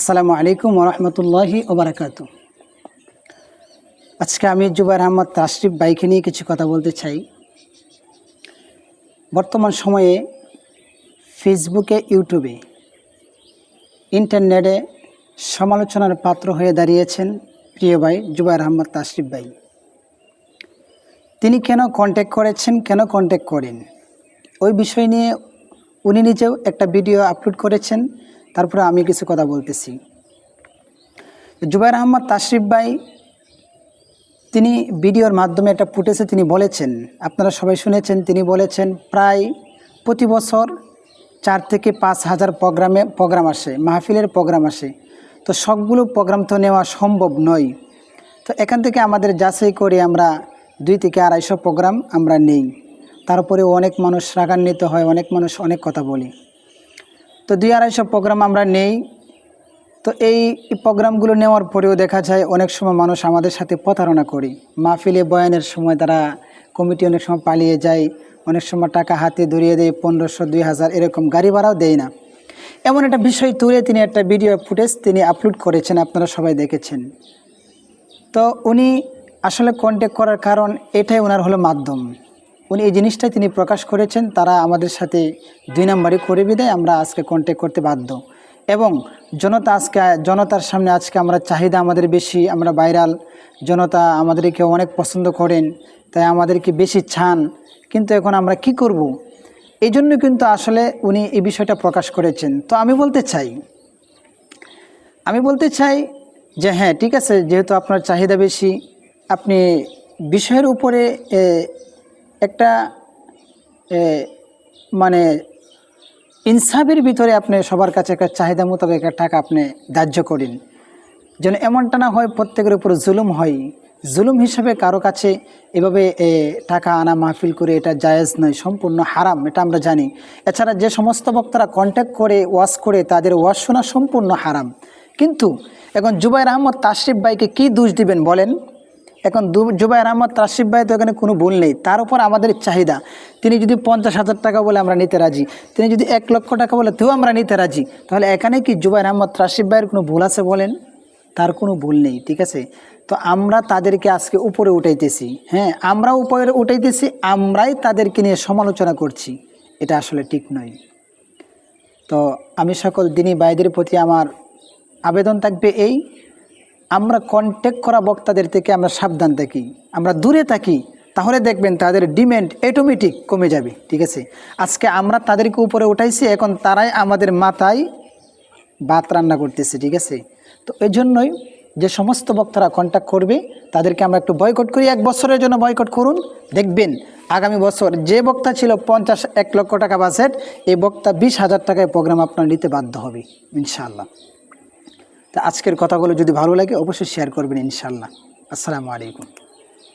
আসসালামু আলাইকুম ওরহমতুল্লাহি ওবরাকাত। আজকে আমি জুবাইর আহমদ তাশরিফ বাইকে নিয়ে কিছু কথা বলতে চাই। বর্তমান সময়ে ফেসবুকে, ইউটিউবে, ইন্টারনেটে সমালোচনার পাত্র হয়ে দাঁড়িয়েছেন প্রিয় ভাই জুবাইর আহমদ তাশরিফ ভাই। তিনি কেন কন্ট্যাক্ট করেছেন, কেন কন্ট্যাক্ট করেন? ওই বিষয় নিয়ে উনি নিজেও একটা ভিডিও আপলোড করেছেন। তারপরে আমি কিছু কথা বলতেছি। জুবাইর আহমদ তাশরিফ ভাই, তিনি ভিডিওর মাধ্যমে একটা ফুটেজে তিনি বলেছেন, আপনারা সবাই শুনেছেন, তিনি বলেছেন, প্রায় প্রতি বছর চার থেকে পাঁচ হাজার প্রোগ্রামে প্রোগ্রাম আসে, মাহফিলের প্রোগ্রাম আসে। তো সবগুলো প্রোগ্রাম তো নেওয়া সম্ভব নয়। তো এখান থেকে আমাদের যাচাই করে আমরা দুই থেকে আড়াইশো প্রোগ্রাম আমরা নেই। তারপরে অনেক মানুষ রাগান্বিত হয়, অনেক মানুষ অনেক কথা বলে। তো দুই আড়াইশো প্রোগ্রাম আমরা নেই। তো এই প্রোগ্রামগুলো নেওয়ার পরেও দেখা যায় অনেক সময় মানুষ আমাদের সাথে প্রতারণা করি। মাহফিলে বয়ানের সময় তারা কমিটি অনেক সময় পালিয়ে যায়, অনেক সময় টাকা হাতে ধরিয়ে দেয়, পনেরোশো, দুই হাজার এরকম গাড়ি ভাড়াও দেয় না। এমন একটা বিষয় তুলে তিনি একটা ভিডিও ফুটেজ তিনি আপলোড করেছেন, আপনারা সবাই দেখেছেন। তো উনি আসলে কন্ট্যাক্ট করার কারণ এটাই ওনার হলো মাধ্যম। উনি এই জিনিসটাই তিনি প্রকাশ করেছেন, তারা আমাদের সাথে দুই নম্বরই করে বিদায়, আমরা আজকে কন্ট্যাক্ট করতে বাধ্য। এবং জনতা আজকে, জনতার সামনে আজকে আমরা চাহিদা আমাদের বেশি, আমরা ভাইরাল জনতা আমাদেরকে অনেক পছন্দ করেন, তাই আমাদেরকে বেশি ছান কিন্তু এখন আমরা কি করব। এই জন্য কিন্তু আসলে উনি এই বিষয়টা প্রকাশ করেছেন। তো আমি বলতে চাই, আমি বলতে চাই যে হ্যাঁ ঠিক আছে, যেহেতু আপনার চাহিদা বেশি, আপনি বিষয়ের উপরে একটা মানে ইনসাফের ভিতরে আপনি সবার কাছে একটা চাহিদা মোতাবেক একটা টাকা আপনি ধার্য করেন। যেন এমনটা না হয় প্রত্যেকের উপর জুলুম হয়। জুলুম হিসাবে কারও কাছে এভাবে টাকা আনা, মাহফিল করে এটা জায়েজ নয়, সম্পূর্ণ হারাম, এটা আমরা জানি। এছাড়া যে সমস্ত বক্তারা কন্ট্যাক্ট করে ওয়াশ করে, তাদের ওয়াশ শোনা সম্পূর্ণ হারাম। কিন্তু এখন জুবাইর আহমদ তাশরিফ ভাইকে কি দোষ দিবেন বলেন? এখন জুবাইর আহমদ তাশরিফ ভাই তো এখানে কোনো ভুল নেই। তার উপর আমাদের চাহিদা। তিনি যদি পঞ্চাশ হাজার টাকা বলে আমরা নিতে রাজি, তিনি যদি এক লক্ষ টাকা বলে তেও আমরা নিতে রাজি, তাহলে এখানে কি জুবাইর আহমদ তাশরিফ ভাইয়ের কোনো ভুল আছে বলেন? তার কোনো ভুল নেই, ঠিক আছে? তো আমরা তাদেরকে আজকে উপরে উঠাইতেছি হ্যাঁ? আমরা উপরে উঠাইতেছি, আমরাই তাদেরকে নিয়ে সমালোচনা করছি। এটা আসলে ঠিক নয়। তো আমি সকল দিনী বাইদের প্রতি আমার আবেদন থাকবে এই। আমরা কন্ট্যাক্ট করা বক্তাদের থেকে আমরা সাবধান থাকি, আমরা দূরে থাকি, তাহলে দেখবেন তাদের ডিমান্ড অটোমেটিক কমে যাবে, ঠিক আছে? আজকে আমরা তাদেরকে উপরে উঠাইছি, এখন তারাই আমাদের মাথায় ভাত রান্না করতেছে, ঠিক আছে? তো এই জন্যই যে সমস্ত বক্তারা কন্ট্যাক্ট করবে, তাদেরকে আমরা একটু বয়কট করি, এক বছরের জন্য বয়কট করুন। দেখবেন আগামী বছর যে বক্তা ছিল পঞ্চাশ এক লক্ষ টাকা বাজেট এই বক্তা বিশ হাজার টাকায় প্রোগ্রাম আপনার নিতে বাধ্য হবে, ইনশাআল্লাহ। তা আজকের কথাগুলো যদি ভালো লাগে অবশ্যই শেয়ার করবেন ইনশাল্লাহ আসসালামু আলাইকুম।